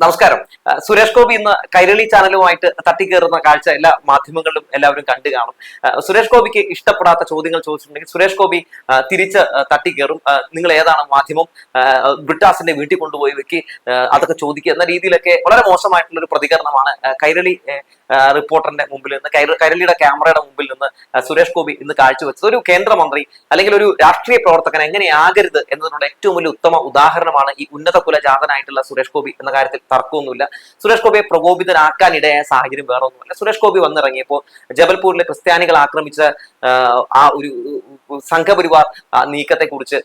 നമസ്കാരം. സുരേഷ് ഗോപി ഇന്ന് കൈരളി ചാനലുമായിട്ട് തട്ടിക്കേറുന്ന കാഴ്ച എല്ലാ മാധ്യമങ്ങളിലും എല്ലാവരും കണ്ടു കാണും. സുരേഷ് ഗോപിക്ക് ഇഷ്ടപ്പെടാത്ത ചോദ്യങ്ങൾ ചോദിച്ചിട്ടുണ്ടെങ്കിൽ സുരേഷ് ഗോപി തിരിച്ച് തട്ടിക്കേറും. നിങ്ങൾ ഏതാണ് മാധ്യമം? ബ്രിട്ടാസിന്റെ വീട്ടിൽ കൊണ്ടുപോയി വെക്കി അതൊക്കെ ചോദിക്കുക എന്ന രീതിയിലൊക്കെ വളരെ മോശമായിട്ടുള്ള ഒരു പ്രതികരണമാണ് കൈരളി റിപ്പോർട്ടറിന്റെ മുമ്പിൽ നിന്ന് കൈരളിയുടെ ക്യാമറയുടെ മുമ്പിൽ നിന്ന് സുരേഷ് ഗോപി ഇന്ന് കാഴ്ചവെച്ചത്. ഒരു കേന്ദ്രമന്ത്രി അല്ലെങ്കിൽ ഒരു രാഷ്ട്രീയ പ്രവർത്തകൻ എങ്ങനെയാകരുത് എന്നതിനുള്ള ഏറ്റവും വലിയ ഉത്തമ ഉദാഹരണമാണ് ഈ ഉന്നത കുലജാതനായിട്ടുള്ള സുരേഷ് ഗോപി എന്ന കാര്യത്തിൽ തർക്കമൊന്നുമില്ല. സുരേഷ് ഗോപിയെ പ്രകോപിതനാക്കാൻ ഇടയായ സാഹചര്യം വേറെ ഒന്നുമല്ല സുരേഷ് ഗോപി വന്നിറങ്ങിയപ്പോൾ ജബൽപൂരിലെ ക്രിസ്ത്യാനികൾ ആക്രമിച്ച ആ, ഒരു സംഘപരിവാർ നീക്കത്തെക്കുറിച്ച്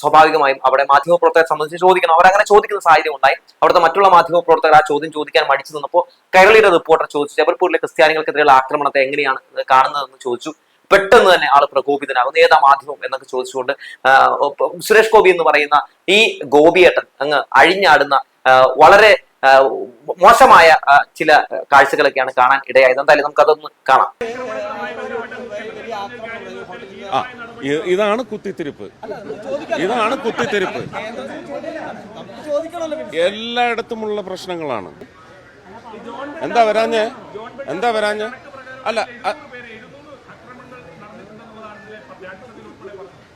സ്വാഭാവികമായും അവിടെ മാധ്യമപ്രവർത്തകരെ സംബന്ധിച്ച് ചോദിക്കണം. അവരങ്ങനെ ചോദിക്കുന്ന സാഹചര്യം ഉണ്ടായി. അവിടുത്തെ മറ്റുള്ള മാധ്യമപ്രവർത്തകർ ആ ചോദ്യം ചോദിക്കാൻ മടിച്ചു നിന്നപ്പോൾ കൈരളിയുടെ റിപ്പോർട്ടർ ചോദിച്ചു ജബൽപൂരിലെ ക്രിസ്ത്യാനികൾക്കെതിരെയുള്ള ആക്രമണത്തെ എങ്ങനെയാണ് കാണുന്നതെന്ന് ചോദിച്ചു. പെട്ടെന്ന് തന്നെ ആൾ പ്രകോപിതനാകുന്നു ഏതാ മാധ്യമം? എന്നൊക്കെ ചോദിച്ചുകൊണ്ട് സുരേഷ് ഗോപി എന്ന് പറയുന്ന ഈ ഗോപിയേട്ടൻ അങ്ങ് അഴിഞ്ഞാടുന്ന വളരെ മോശമായ ചില കാഴ്ചകളൊക്കെയാണ് കാണാൻ ഇടയായത്. എന്തായാലും നമുക്ക് അതൊന്ന് കാണാം ഇതാണ് കുത്തിത്തിരിപ്പ്. ഇതാണ് കുത്തിത്തിരിപ്പ്. എല്ലായിടത്തുമുള്ള പ്രശ്നങ്ങളാണ്. എന്താ വരാഞ്ഞ്? എന്താ വരാഞ്ഞ്? അല്ല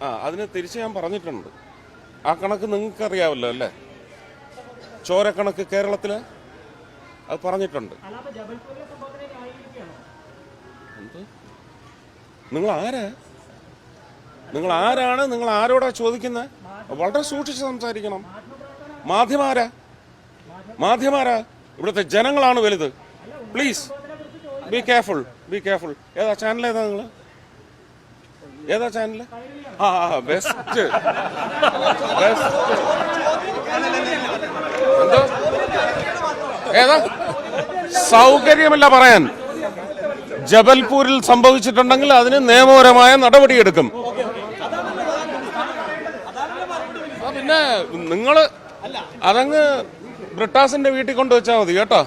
ആ അതിന് തിരിച്ച് ഞാൻ പറഞ്ഞിട്ടുണ്ട്. ആ കണക്ക് നിങ്ങൾക്ക് അറിയാമല്ലോ അല്ലേ? ചോരക്കണക്ക് കേരളത്തിൽ അത് പറഞ്ഞിട്ടുണ്ട്. എന്ത് നിങ്ങൾ ആരാ നിങ്ങൾ ആരാണ് നിങ്ങൾ ആരോടാ ചോദിക്കുന്നത് വളരെ സൂക്ഷിച്ച് സംസാരിക്കണം. മാധ്യമാരാ? മാധ്യമാരാ? ഇവിടുത്തെ ജനങ്ങളാണ് വലുത്. Please be careful be careful ഏതാ ചാനൽ ഏതാ നിങ്ങൾ ഏതാ ചാനൽ ആ ബെസ്റ്റ് ബെസ്റ്റ് എന്തോ? ഏതാ? സൗകര്യമല്ല പറയാൻ. ജബൽപൂരിൽ സംഭവിച്ചിട്ടുണ്ടെങ്കിൽ അതിന് നിയമപരമായ നടപടിയെടുക്കും. പിന്നെ നിങ്ങൾ അതങ്ങ് ബ്രിട്ടാസിന്റെ വീട്ടിൽ കൊണ്ടുവച്ചാൽ മതി കേട്ടോ.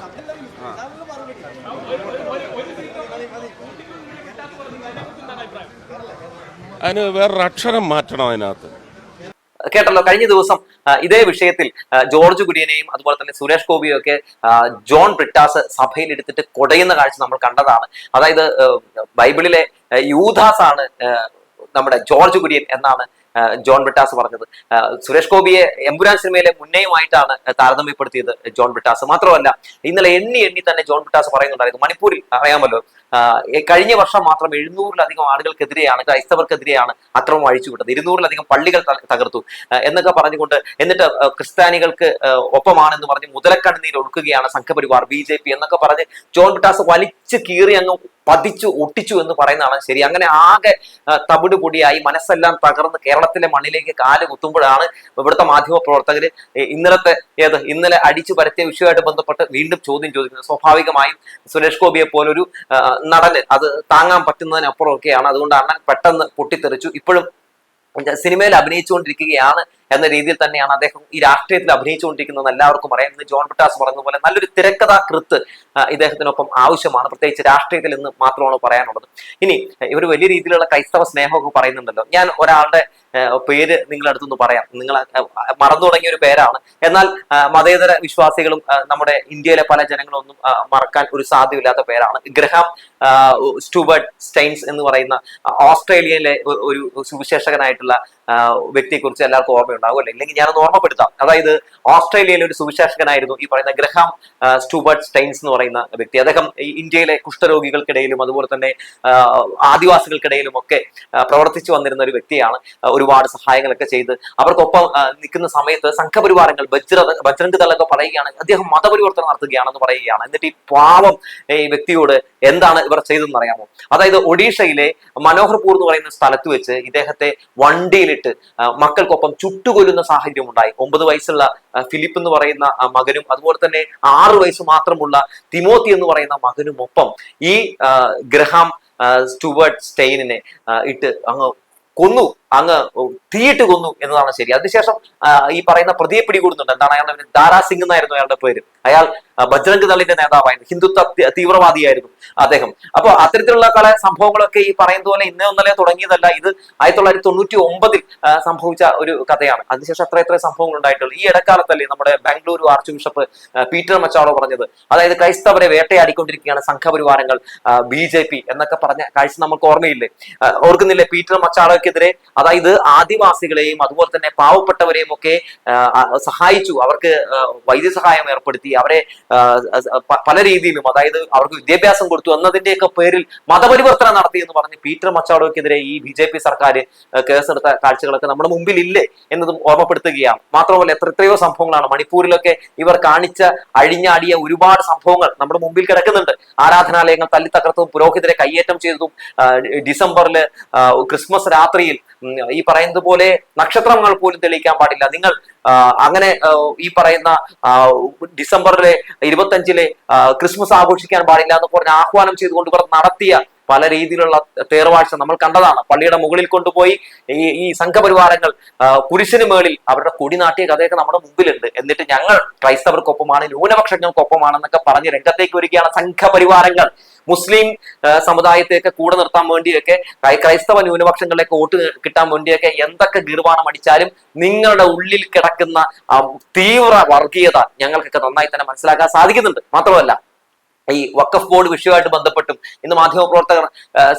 അതിന് വേറൊരു അക്ഷരം മാറ്റണം അതിനകത്ത്. കേട്ടല്ലോ കഴിഞ്ഞ ദിവസം ഇതേ വിഷയത്തിൽ ജോർജ് കുര്യനെയും അതുപോലെ തന്നെ സുരേഷ് ഗോപിയും ഒക്കെ ജോൺ ബ്രിട്ടാസ് സഭയിൽ എടുത്തിട്ട് കൊടയുന്ന കാഴ്ച നമ്മൾ കണ്ടതാണ്. അതായത് ബൈബിളിലെ യൂഥാസ് ആണ് നമ്മുടെ ജോർജ് കുര്യൻ എന്നാണ് ജോൺ ബ്രിട്ടാസ് പറഞ്ഞത്. സുരേഷ് ഗോപിയെ എമ്പുരാൻ സിനിമയിലെ മുന്നേയുമായിട്ടാണ് താരതമ്യപ്പെടുത്തിയത് ജോൺ ബ്രിട്ടാസ്. മാത്രമല്ല ഇന്നലെ എണ്ണി എണ്ണി തന്നെ ജോൺ ബ്രിട്ടാസ് പറയുന്നുണ്ടായിരുന്നു. മണിപ്പൂരിൽ അറിയാമല്ലോ കഴിഞ്ഞ വർഷം മാത്രം എഴുന്നൂറിലധികം ആളുകൾക്കെതിരെയാണ് ക്രൈസ്തവർക്കെതിരെയാണ് അക്രമം അഴിച്ചുവിട്ടത്. ഇരുന്നൂറിലധികം പള്ളികൾ തകർത്തു. എന്നൊക്കെ പറഞ്ഞുകൊണ്ട് എന്നിട്ട് ക്രിസ്ത്യാനികൾക്ക് ഒപ്പമാണെന്ന് പറഞ്ഞ് മുതലക്കണ്ണീർ ഒഴുക്കുകയാണ് സംഘപരിവാർ ബി ജെ പി എന്നൊക്കെ പറഞ്ഞ് ജോൺ ബിട്ടാസ് വലിച്ചു കീറി അങ്ങ് പതിച്ചു ഒട്ടിച്ചു എന്ന് പറയുന്നതാണ് ശരി. അങ്ങനെ ആകെ തവിട് പൊടിയായി മനസ്സെല്ലാം തകർന്ന് കേരളത്തിലെ മണ്ണിലേക്ക് കാൽ കുത്തുമ്പോഴാണ് ഇവിടുത്തെ മാധ്യമ പ്രവർത്തകർ ഇന്നലത്തെ ഏത് ഇന്നലെ അടിച്ചു പരത്തിയ വിഷയമായിട്ട് ബന്ധപ്പെട്ട് വീണ്ടും ചോദ്യം ചോദിക്കുന്നത്. സ്വാഭാവികമായും സുരേഷ് ഗോപിയെ പോലൊരു നടന്. അത് താങ്ങാൻ പറ്റുന്നതിനപ്പുറമൊക്കെയാണ് അതുകൊണ്ട് അണ്ണൻ പെട്ടെന്ന് പൊട്ടിത്തെറിച്ചു. ഇപ്പോഴും സിനിമയിൽ അഭിനയിച്ചുകൊണ്ടിരിക്കുകയാണ്. എന്ന രീതിയിൽ തന്നെയാണ് അദ്ദേഹം ഈ രാഷ്ട്രീയത്തിൽ അഭിനയിച്ചുകൊണ്ടിരിക്കുന്നത് എല്ലാവർക്കും അറിയാം. ജോൺ ബിട്ടാസ് പറഞ്ഞതുപോലെ നല്ലൊരു തിരക്കഥാ കൃത്ത് ആ, ഇദ്ദേഹത്തിനൊപ്പം ആവശ്യമാണ്. പ്രത്യേകിച്ച് രാഷ്ട്രീയത്തിൽ എന്ന് മാത്രമാണ് പറയാനുള്ളത്. ഇനി ഇവർ വലിയ രീതിയിലുള്ള ക്രൈസ്തവ സ്നേഹമൊക്കെ പറയുന്നുണ്ടല്ലോ. ഞാൻ ഒരാളുടെ പേര് നിങ്ങളുടെ അടുത്തൊന്ന് പറയാം. നിങ്ങൾ മറന്നു തുടങ്ങിയ ഒരു പേരാണ്. എന്നാൽ മതേതര വിശ്വാസികളും നമ്മുടെ ഇന്ത്യയിലെ പല ജനങ്ങളും ഒന്നും മറക്കാൻ ഒരു സാധ്യമില്ലാത്ത പേരാണ്. ഗ്രഹാം സ്റ്റുബർട്ട് സ്റ്റൈൻസ് എന്ന് പറയുന്ന ഓസ്ട്രേലിയയിലെ ഒരു സുവിശേഷകനായിട്ടുള്ള വ്യക്തിയെക്കുറിച്ച് എല്ലാവർക്കും ഓർമ്മയുണ്ടാകും അല്ലേ ഇല്ലെങ്കിൽ ഞാനൊന്ന് ഓർമ്മപ്പെടുത്താം. അതായത് ഓസ്ട്രേലിയയിലെ ഒരു സുവിശേഷകനായിരുന്നു ഈ പറയുന്ന ഗ്രഹാം സ്റ്റൂബർട്ട് സ്റ്റൈൻസ് എന്ന് പറയുന്ന വ്യക്തി. അദ്ദേഹം ഇന്ത്യയിലെ കുഷ്ഠരോഗികൾക്കിടയിലും അതുപോലെ തന്നെ ആദിവാസികൾക്കിടയിലും ഒക്കെ പ്രവർത്തിച്ചു വന്നിരുന്ന ഒരു വ്യക്തിയാണ്. ഒരുപാട് സഹായങ്ങളൊക്കെ ചെയ്ത് അവർക്കൊപ്പം നിൽക്കുന്ന സമയത്ത് സംഘപരിവാരങ്ങൾ ബജ്ര ബജ്രംഗ് തലൊക്കെ പറയുകയാണ് അദ്ദേഹം മതപരിവർത്തനം നടത്തുകയാണെന്ന് പറയുകയാണ്. എന്നിട്ട് ഈ പാവം ഈ വ്യക്തിയോട് എന്താണ് ഇവർ ചെയ്തതെന്ന് അറിയാമോ? അതായത് ഒഡീഷയിലെ മനോഹർപൂർ എന്ന് പറയുന്ന സ്ഥലത്ത് വെച്ച് ഇദ്ദേഹത്തെ വണ്ടിയിലിട്ട് ആ, മക്കൾക്കൊപ്പം ചുട്ടുകൊല്ലുന്ന സാഹചര്യം ഉണ്ടായി ഒമ്പത് വയസ്സുള്ള ഫിലിപ്പ് എന്ന് പറയുന്ന മകനും അതുപോലെ തന്നെ ആറു വയസ്സ് മാത്രമുള്ള തിമോത്തി എന്ന് പറയുന്ന മകനും ഒപ്പം ഈ ഗ്രഹാം സ്റ്റുവർട്ട് സ്റ്റെയിനിനെ ഇട്ട് അങ്ങ് കൊന്നു. അങ്ങ് തീയിട്ട് കൊന്നു എന്നതാണ് ശരി. അതിനുശേഷം ഈ പറയുന്ന പ്രതിയെ പിടികൂടുന്നുണ്ട്. എന്താണ്? അയാളുടെ ദാരാസിംഗ് ദാരാ സിംഗ് എന്നായിരുന്നു അയാളുടെ പേര്. അയാൾ ബജ്രംഗ് ദളിന്റെ നേതാവായിരുന്നു. ഹിന്ദുത്വ തീവ്രവാദിയായിരുന്നു അദ്ദേഹം. അപ്പോൾ അത്തരത്തിലുള്ള പല സംഭവങ്ങളൊക്കെ ഈ പറയുന്ന പോലെ ഇന്നേ ഒന്നലെ തുടങ്ങിയതല്ല. ഇത് ആയിരത്തി തൊള്ളായിരത്തി തൊണ്ണൂറ്റി ഒമ്പതിൽ സംഭവിച്ച ഒരു കഥയാണ്. അതിനുശേഷം അത്ര എത്ര സംഭവങ്ങൾ ഉണ്ടായിട്ടുള്ളൂ. ഈ ഇടക്കാലത്തല്ലേ നമ്മുടെ ബാംഗ്ലൂരു ആർച്ച് ബിഷപ്പ് പീറ്റർ മച്ചാളോ പറഞ്ഞത്. അതായത് ക്രൈസ്തവരെ വേട്ടയാടിക്കൊണ്ടിരിക്കുകയാണ് സംഘപരിവാരങ്ങൾ ബി ജെ പി എന്നൊക്കെ പറഞ്ഞ കാഴ്ച നമുക്ക് ഓർമ്മയില്ലേ? ഓർക്കുന്നില്ലേ? പീറ്റർ മച്ചാളോക്കെതിരെ അതായത് ആദിവാസികളെയും അതുപോലെ തന്നെ പാവപ്പെട്ടവരെയും ഒക്കെ സഹായിച്ചു. അവർക്ക് വൈദ്യസഹായം ഏർപ്പെടുത്തി. അവരെ പല രീതിയിലും അതായത് അവർക്ക് വിദ്യാഭ്യാസം കൊടുത്തു എന്നതിന്റെയൊക്കെ പേരിൽ മതപരിവർത്തനം നടത്തി എന്ന് പറഞ്ഞ് പീറ്റർ മച്ചാടോക്കെതിരെ ഈ ബി ജെ പി സർക്കാർ കേസെടുത്ത കാഴ്ചകളൊക്കെ നമ്മുടെ മുമ്പിൽ ഇല്ലേ എന്നതും ഓർമ്മപ്പെടുത്തുകയാണ്. മാത്രമല്ല എത്ര എത്രയോ സംഭവങ്ങളാണ്. മണിപ്പൂരിലൊക്കെ ഇവർ കാണിച്ച അഴിഞ്ഞാടിയ ഒരുപാട് സംഭവങ്ങൾ നമ്മുടെ മുമ്പിൽ കിടക്കുന്നുണ്ട്. ആരാധനാലയങ്ങൾ തല്ലിത്തകർത്തതും പുരോഹിതരെ കയ്യേറ്റം ചെയ്തതും ഡിസംബറിൽ ക്രിസ്മസ് രാത്രിയിൽ ഈ പറയുന്നത് പോലെ നക്ഷത്രങ്ങൾ പോലും തെളിയിക്കാൻ പാടില്ല. നിങ്ങൾ അങ്ങനെ ഈ പറയുന്ന ഡിസംബറിലെ ഇരുപത്തഞ്ചിലെ ക്രിസ്മസ് ആഘോഷിക്കാൻ പാടില്ല എന്ന് പറഞ്ഞ് ആഹ്വാനം ചെയ്തുകൊണ്ട് ഇവർ നടത്തിയ പല രീതിയിലുള്ള തേർവാഴ്ച നമ്മൾ കണ്ടതാണ്. പള്ളിയുടെ മുകളിൽ കൊണ്ടുപോയി ഈ ഈ സംഘപരിവാരങ്ങൾ കുരിശിന് മേളിൽ അവരുടെ കൊടി നാട്ടിയ കഥയൊക്കെ നമ്മുടെ മുമ്പിലുണ്ട്. എന്നിട്ട് ഞങ്ങൾ ക്രൈസ്തവർക്കൊപ്പമാണ് ന്യൂനപക്ഷങ്ങൾക്കൊപ്പമാണെന്നൊക്കെ പറഞ്ഞ് രംഗത്തേക്ക് വരികയാണ് സംഘപരിവാരങ്ങൾ. മുസ്ലിം സമുദായത്തെയൊക്കെ കൂടെ നിർത്താൻ വേണ്ടിയൊക്കെ ക്രൈ- ക്രൈസ്തവ ന്യൂനപക്ഷങ്ങളിലേക്ക് വോട്ട് കിട്ടാൻ വേണ്ടിയൊക്കെ എന്തൊക്കെ ഗീർവാണം അടിച്ചാലും നിങ്ങളുടെ ഉള്ളിൽ കിടക്കുന്ന തീവ്ര വർഗീയത ഞങ്ങൾക്കൊക്കെ നന്നായി തന്നെ മനസ്സിലാക്കാൻ സാധിക്കുന്നുണ്ട്. മാത്രമല്ല ഈ വക്കഫ് ബോർഡ് വിഷയമായിട്ട് ബന്ധപ്പെട്ടും ഇന്ന് മാധ്യമപ്രവർത്തകർ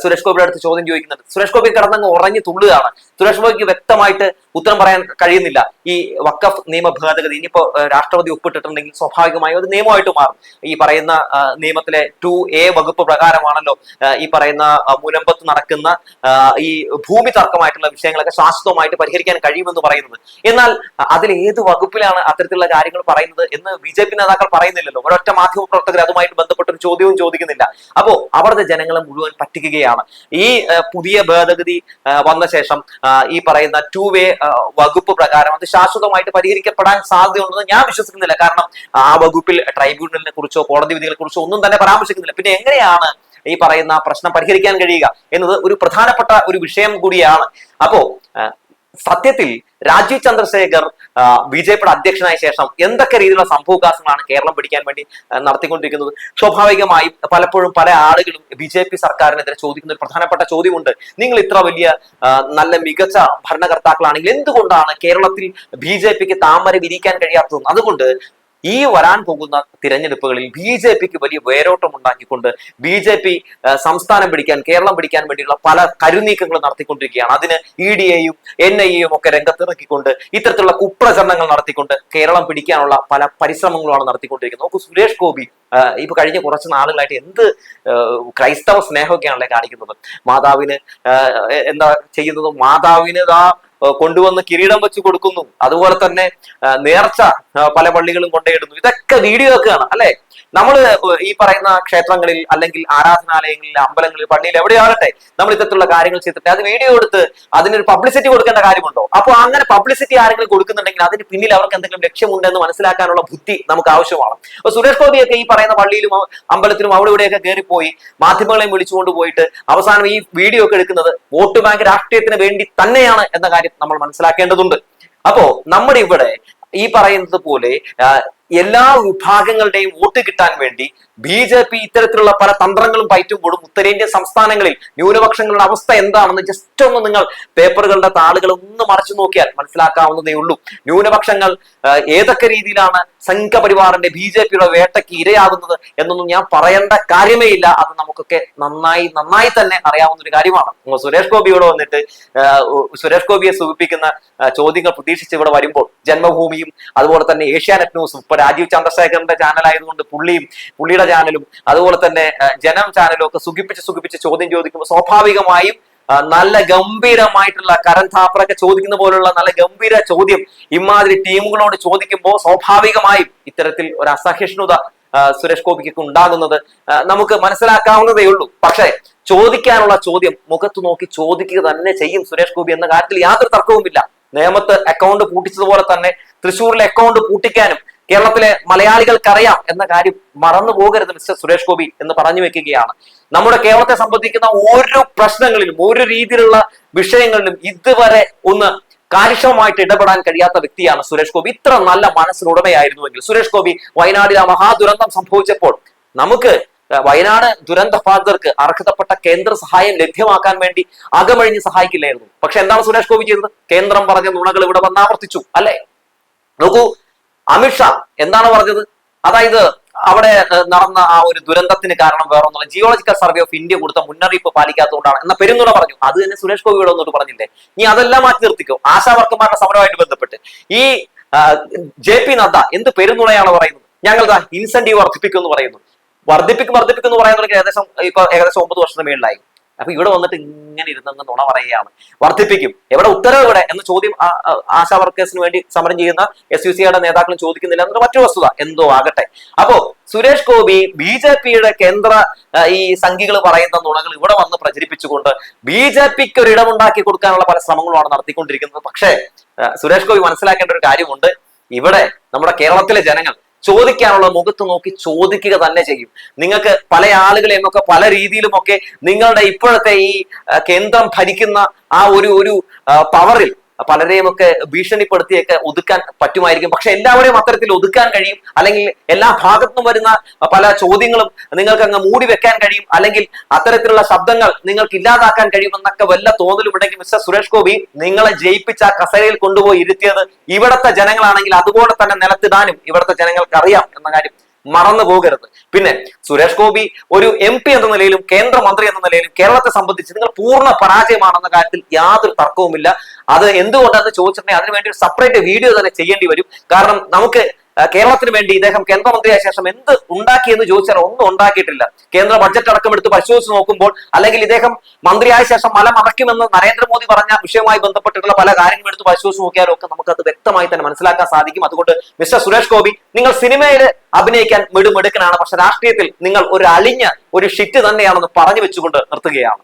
സുരേഷ് ഗോപിയുടെ അടുത്ത് ചോദ്യം ചോദിക്കുന്നുണ്ട്. സുരേഷ് ഗോപി കിടന്നങ്ങ് ഉറങ്ങി തുള്ളുകയാണ്. സുരേഷ് ഗോപിക്ക് വ്യക്തമായിട്ട് ഉത്തരം പറയാൻ കഴിയുന്നില്ല. ഈ വക്കഫ് നിയമ ഭേദഗതി ഇനിയിപ്പോ രാഷ്ട്രപതി ഒപ്പിട്ടിട്ടുണ്ടെങ്കിൽ സ്വാഭാവികമായും അത് നിയമമായിട്ട് മാറും. ഈ പറയുന്ന നിയമത്തിലെ ടു എ വകുപ്പ് പ്രകാരമാണല്ലോ ഈ പറയുന്ന മുനമ്പത്ത് നടക്കുന്ന ഈ ഭൂമി തർക്കമായിട്ടുള്ള വിഷയങ്ങളൊക്കെ ശാശ്വതമായിട്ട് പരിഹരിക്കാൻ കഴിയുമെന്ന് പറയുന്നത്. എന്നാൽ അതിൽ ഏത് വകുപ്പിലാണ് അത്തരത്തിലുള്ള കാര്യങ്ങൾ പറയുന്നത് എന്ന് ബി ജെ പി നേതാക്കൾ പറയുന്നില്ലല്ലോ. ഒരൊറ്റ മാധ്യമ പ്രവർത്തകർ അതുമായിട്ട് ബന്ധപ്പെട്ട ഒരു ചോദ്യവും ചോദിക്കുന്നില്ല. അപ്പോ അവിടുത്തെ ജനങ്ങളെ മുഴുവൻ പറ്റിക്കുകയാണ്. ഈ പുതിയ ഭേദഗതി വന്ന ശേഷം ഈ പറയുന്ന ടു വേ വകുപ്പ് പ്രകാരം അത് ശാശ്വതമായിട്ട് പരിഹരിക്കപ്പെടാൻ സാധ്യതയുണ്ടെന്ന് ഞാൻ വിശ്വസിക്കുന്നില്ല. കാരണം ആ വകുപ്പിൽ ട്രൈബ്യൂണലിനെ കുറിച്ചോ കോടതി വിധികളെ കുറിച്ചോ ഒന്നും തന്നെ പരാമർശിക്കുന്നില്ല. പിന്നെ എങ്ങനെയാണ് ഈ പറയുന്ന പ്രശ്നം പരിഹരിക്കാൻ കഴിയുക എന്നത് ഒരു പ്രധാനപ്പെട്ട ഒരു വിഷയം കൂടിയാണ്. അപ്പോ സത്യത്തിൽ രാജീവ് ചന്ദ്രശേഖർ ബി ജെ പിയുടെ അധ്യക്ഷനായ ശേഷം എന്തൊക്കെ രീതിയിലുള്ള സംഭവവികാസങ്ങളാണ് കേരളം പിടിക്കാൻ വേണ്ടി നടത്തിക്കൊണ്ടിരിക്കുന്നത്? സ്വാഭാവികമായും പലപ്പോഴും പല ആളുകളും ബി ജെ പി സർക്കാരിനെതിരെ ചോദിക്കുന്ന ഒരു പ്രധാനപ്പെട്ട ചോദ്യമുണ്ട്. നിങ്ങൾ ഇത്ര വലിയ നല്ല മികച്ച ഭരണകർത്താക്കളാണെങ്കിൽ എന്തുകൊണ്ടാണ് കേരളത്തിൽ ബി ജെ പിക്ക് താമര വിരിക്കാൻ കഴിയാത്തതെന്ന് അതുകൊണ്ട് ഈ വരാൻ പോകുന്ന തിരഞ്ഞെടുപ്പുകളിൽ ബി ജെ പിക്ക് വലിയ വേരോട്ടം ഉണ്ടാക്കിക്കൊണ്ട് ബി ജെ പി സംസ്ഥാനം പിടിക്കാൻ കേരളം പിടിക്കാൻ വേണ്ടിയുള്ള പല കരുനീക്കങ്ങൾ നടത്തിക്കൊണ്ടിരിക്കുകയാണ്. അതിന് ഇ ഡി എയും എൻ ഐ എയും ഒക്കെ രംഗത്തിറക്കിക്കൊണ്ട് ഇത്തരത്തിലുള്ള കുപ്രചരണങ്ങൾ നടത്തിക്കൊണ്ട് കേരളം പിടിക്കാനുള്ള പല പരിശ്രമങ്ങളുമാണ് നടത്തിക്കൊണ്ടിരിക്കുന്നത്. നോക്കൂ സുരേഷ് ഗോപി ഇപ്പൊ കഴിഞ്ഞ കുറച്ച് നാളുകളായിട്ട് എന്ത് ക്രൈസ്തവ സ്നേഹമൊക്കെയാണല്ലേ കാണിക്കുന്നത്? മാതാവിന് എന്താ ചെയ്യുന്നത് മാതാവിന് ആ, കൊണ്ടുവന്ന് കിരീടം വെച്ച് കൊടുക്കുന്നു. അതുപോലെ തന്നെ നേർച്ച പല പള്ളികളും കൊണ്ടേയിടുന്നു ഇതൊക്കെ വീഡിയോ ഒക്കെയാണ് അല്ലെ? നമ്മൾ ഈ പറയുന്ന ക്ഷേത്രങ്ങളിൽ അല്ലെങ്കിൽ ആരാധനാലയങ്ങളിൽ അമ്പലങ്ങളിൽ പള്ളിയിൽ എവിടെയാകട്ടെ നമ്മൾ ഇത്തരത്തിലുള്ള കാര്യങ്ങൾ ചെയ്തിട്ട് അത് വീഡിയോ എടുത്ത് അതിനൊരു പബ്ലിസിറ്റി കൊടുക്കേണ്ട കാര്യമുണ്ടോ? അപ്പോൾ അങ്ങനെ പബ്ലിസിറ്റി ആരെങ്കിലും കൊടുക്കുന്നുണ്ടെങ്കിൽ അതിന് പിന്നിൽ അവർക്ക് എന്തെങ്കിലും ലക്ഷ്യമുണ്ടെന്ന് മനസ്സിലാക്കാനുള്ള ബുദ്ധി നമുക്ക് ആവശ്യമാണ്. അപ്പൊ സുരേഷ് ഗോപിയൊക്കെ ഈ പറയുന്ന പള്ളിയിലും അമ്പലത്തിലും അവിടെ ഇവിടെയൊക്കെ കയറിപ്പോയി മാധ്യമങ്ങളെയും വിളിച്ചുകൊണ്ട് പോയിട്ട് അവസാനം ഈ വീഡിയോ ഒക്കെ എടുക്കുന്നത് വോട്ട് ബാങ്ക് രാഷ്ട്രീയത്തിന് വേണ്ടി തന്നെയാണ് എന്ന കാര്യം നമ്മൾ മനസ്സിലാക്കേണ്ടതുണ്ട്. അപ്പോ നമ്മുടെ ഇവിടെ ഈ പറയുന്നത് പോലെ എല്ലാ വിഭാഗങ്ങളുടെയും വോട്ട് കിട്ടാൻ വേണ്ടി ബി ജെ പി ഇത്തരത്തിലുള്ള പല തന്ത്രങ്ങളും പയറ്റുമ്പോഴും ഉത്തരേന്ത്യൻ സംസ്ഥാനങ്ങളിൽ ന്യൂനപക്ഷങ്ങളുടെ അവസ്ഥ എന്താണെന്ന് ജസ്റ്റ് ഒന്ന് നിങ്ങൾ പേപ്പറുകളുടെ താളുകൾ ഒന്ന് മറച്ചു നോക്കിയാൽ മനസ്സിലാക്കാവുന്നതേ ഉള്ളൂ. ന്യൂനപക്ഷങ്ങൾ ഏതൊക്കെ രീതിയിലാണ് സംഘപരിവാറിന്റെ ബി ജെ പിയുടെ വേട്ടയ്ക്ക് ഇരയാകുന്നത് എന്നൊന്നും ഞാൻ പറയേണ്ട കാര്യമേ ഇല്ല. അത് നമുക്കൊക്കെ നന്നായി നന്നായി തന്നെ അറിയാവുന്ന ഒരു കാര്യമാണ് സുരേഷ് ഗോപി ഇവിടെ വന്നിട്ട് സുരേഷ് ഗോപിയെ സൂചിപ്പിക്കുന്ന ചോദ്യങ്ങൾ പ്രതീക്ഷിച്ച് ഇവിടെ വരുമ്പോൾ ജന്മഭൂമിയും അതുപോലെ തന്നെ ഏഷ്യാനെറ്റ് ന്യൂസും ഇപ്പൊ രാജീവ് ചന്ദ്രശേഖരന്റെ ചാനൽ ആയതുകൊണ്ട് പുള്ളിയും പുള്ളിയുടെ ചാനലും അതുപോലെ തന്നെ ജനം ചാനലും ഒക്കെ സുഖിപ്പിച്ച് സുഖിപ്പിച്ച് ചോദ്യം ചോദിക്കുമ്പോൾ സ്വാഭാവികമായും നല്ല ഗംഭീരമായിട്ടുള്ള കരൺ താപ്പറൊക്കെ ചോദിക്കുന്ന പോലുള്ള നല്ല ഗംഭീര ചോദ്യം ഇമാതിരി ടീമുകളോട് ചോദിക്കുമ്പോൾ സ്വാഭാവികമായും ഇത്തരത്തിൽ ഒരു അസഹിഷ്ണുത സുരേഷ് ഗോപിക്ക് ഉണ്ടാകുന്നത് നമുക്ക് മനസ്സിലാക്കാവുന്നതേ ഉള്ളൂ. പക്ഷേ ചോദിക്കാനുള്ള ചോദ്യം മുഖത്ത് നോക്കി ചോദിക്കുക തന്നെ ചെയ്യും സുരേഷ് ഗോപി എന്ന കാര്യത്തിൽ യാതൊരു തർക്കവുമില്ല. നേമത്ത് അക്കൗണ്ട് പൂട്ടിച്ചതുപോലെ തന്നെ തൃശ്ശൂരിലെ അക്കൗണ്ട് പൂട്ടിക്കാനും കേരളത്തിലെ മലയാളികൾക്കറിയാം എന്ന കാര്യം മറന്നു പോകരുത് മിസ്റ്റർ സുരേഷ് ഗോപി എന്ന് പറഞ്ഞു വെക്കുകയാണ്. നമ്മുടെ കേരളത്തെ സംബന്ധിക്കുന്ന ഓരോ പ്രശ്നങ്ങളിലും ഓരോ രീതിയിലുള്ള വിഷയങ്ങളിലും ഇതുവരെ ഒന്ന് കാര്യക്ഷമമായിട്ട് ഇടപെടാൻ കഴിയാത്ത വ്യക്തിയാണ് സുരേഷ് ഗോപി. ഇത്ര നല്ല മനസ്സിനുടമയായിരുന്നുവെങ്കിൽ സുരേഷ് ഗോപി വയനാടിൽ ആ മഹാദുരന്തം സംഭവിച്ചപ്പോൾ നമുക്ക് വയനാട് ദുരന്ത ബാധിതർക്ക് അർഹതപ്പെട്ട കേന്ദ്ര സഹായം ലഭ്യമാക്കാൻ വേണ്ടി അകമഴിഞ്ഞ് സഹായിക്കില്ലായിരുന്നു. പക്ഷെ എന്താണ് സുരേഷ് ഗോപി ചെയ്തത്? കേന്ദ്രം പറഞ്ഞ നുണകൾ ഇവിടെ വന്ന് ആവർത്തിച്ചു അല്ലെ? നോക്കൂ അമിത്ഷാ എന്താണ് പറഞ്ഞത്. അതായത് അവിടെ നടന്ന ആ ഒരു ദുരന്തത്തിന് കാരണം വേറെ ഒന്നുള്ള ജിയോളജിക്കൽ സർവേ ഓഫ് ഇന്ത്യ കൊടുത്ത മുന്നറിയിപ്പ് പാലിക്കാത്തതുകൊണ്ടാണ്. എന്ന പെരുന്നുണ പറഞ്ഞു. അത് തന്നെ സുരേഷ് ഗോപി ഇവിടെ ഒന്നിട്ട് പറഞ്ഞില്ലേ? നീ അതെല്ലാം മാറ്റി നിർത്തിക്കും. ആശാ സമരവുമായിട്ട് ബന്ധപ്പെട്ട്. ഈ ജെ പി നദ്ദ എന്ത് പെരുന്നുണയാണ് പറയുന്നത്? ഞങ്ങൾ ഇൻസെന്റീവ് വർദ്ധിപ്പിക്കും എന്ന് പറയുന്നു. വർദ്ധിപ്പിക്കും വർദ്ധിപ്പിക്കും എന്ന് പറയുന്നവർക്ക് ഏകദേശം ഇപ്പൊ ഏകദേശം ഒമ്പത് വർഷത്തിന് മേളിലായി. അപ്പൊ ഇവിടെ വന്നിട്ട് ഇങ്ങനെ ഇരുന്നങ്ങ് നുണ പറയുകയാണ്. വർദ്ധിപ്പിക്കും. എവിടെ ഉത്തരവ് ഇവിടെ എന്ന ചോദ്യം ആശാ വർക്കേഴ്സിന് വേണ്ടി സമരം ചെയ്യുന്ന എസ് യു സിയുടെ നേതാക്കളും ചോദിക്കുന്നില്ല എന്നൊരു മറ്റു വസ്തുത. എന്തോ ആകട്ടെ. അപ്പോ സുരേഷ് ഗോപി ബി ജെ പിയുടെ കേന്ദ്ര ഈ സംഘികൾ പറയുന്ന നുണകൾ ഇവിടെ വന്ന് പ്രചരിപ്പിച്ചുകൊണ്ട് ബി ജെ പിക്ക് ഒരു ഇടമുണ്ടാക്കി കൊടുക്കാനുള്ള പല ശ്രമങ്ങളുമാണ് നടത്തിക്കൊണ്ടിരിക്കുന്നത്. പക്ഷേ സുരേഷ് ഗോപി മനസ്സിലാക്കേണ്ട ഒരു കാര്യമുണ്ട്. ഇവിടെ നമ്മുടെ കേരളത്തിലെ ജനങ്ങൾ ചോദിക്കാനുള്ള മുഖത്ത് നോക്കി ചോദിക്കുക തന്നെ ചെയ്യും. നിങ്ങൾക്ക് പല ആളുകളെയും ഒക്കെ പല രീതിയിലുമൊക്കെ നിങ്ങളുടെ ഇപ്പോഴത്തെ ഈ കേന്ദ്രം ഭരിക്കുന്ന ആ ഒരു ഒരു പവറിൽ പലരെയും ഒക്കെ ഭീഷണിപ്പെടുത്തിയൊക്കെ ഒതുക്കാൻ പറ്റുമായിരിക്കും. പക്ഷെ എല്ലാവരെയും അത്തരത്തിൽ ഒതുക്കാൻ കഴിയും. അല്ലെങ്കിൽ എല്ലാ ഭാഗത്തുനിന്നും വരുന്ന പല ചോദ്യങ്ങളും നിങ്ങൾക്ക് അങ്ങ് മൂടി വെക്കാൻ കഴിയും. അല്ലെങ്കിൽ അത്തരത്തിലുള്ള ശബ്ദങ്ങൾ നിങ്ങൾക്ക് ഇല്ലാതാക്കാൻ കഴിയുമെന്നൊക്കെ വല്ല തോന്നലും ഉണ്ടെങ്കിൽ മിസ്റ്റർ സുരേഷ് ഗോപി നിങ്ങളെ ജയിപ്പിച്ച കസേരയിൽ കൊണ്ടുപോയി ഇരുത്തിയത് ഇവിടുത്തെ ജനങ്ങളാണെങ്കിൽ അതുപോലെ തന്നെ നിലത്തിടാനും ഇവിടുത്തെ ജനങ്ങൾക്ക് അറിയാം എന്ന കാര്യം മറന്നു പോകരുത്. പിന്നെ സുരേഷ് ഗോപി ഒരു എം പി എന്ന നിലയിലും കേന്ദ്രമന്ത്രി എന്ന നിലയിലും കേരളത്തെ സംബന്ധിച്ച് നിങ്ങൾ പൂർണ പരാജയമാണെന്ന കാര്യത്തിൽ യാതൊരു തർക്കവുമില്ല. അത് എന്തുകൊണ്ടാണെന്ന് ചോദിച്ചിട്ടുണ്ടെങ്കിൽ അതിനുവേണ്ടി ഒരു സെപ്പറേറ്റ് വീഡിയോ തന്നെ ചെയ്യേണ്ടി വരും. കാരണം നമുക്ക് കേരളത്തിന് വേണ്ടി ഇദ്ദേഹം കേന്ദ്രമന്ത്രിയായ ശേഷം എന്ത് ഉണ്ടാക്കിയെന്ന് ചോദിച്ചാൽ ഒന്നും ഉണ്ടാക്കിയിട്ടില്ല. കേന്ദ്ര ബഡ്ജറ്റ് അടക്കം എടുത്ത് പരിശോധിച്ച് നോക്കുമ്പോൾ അല്ലെങ്കിൽ ഇദ്ദേഹം മന്ത്രിയായ ശേഷം മല മറയ്ക്കുമെന്ന് നരേന്ദ്രമോദി പറഞ്ഞ വിഷയവുമായി ബന്ധപ്പെട്ടിട്ടുള്ള പല കാര്യങ്ങളും എടുത്ത് പരിശോധിച്ച് നോക്കിയാലും ഒക്കെ നമുക്ക് അത് വ്യക്തമായി തന്നെ മനസ്സിലാക്കാൻ സാധിക്കും. അതുകൊണ്ട് മിസ്റ്റർ സുരേഷ് ഗോപി നിങ്ങൾ സിനിമയിൽ അഭിനയിക്കാൻ മെടുമെടുക്കനാണ് പക്ഷെ രാഷ്ട്രീയത്തിൽ നിങ്ങൾ ഒരു അളിഞ്ഞ ഒരു ഷിറ്റ് തന്നെയാണെന്ന് പറഞ്ഞു വെച്ചുകൊണ്ട് നിർത്തുകയാണ്.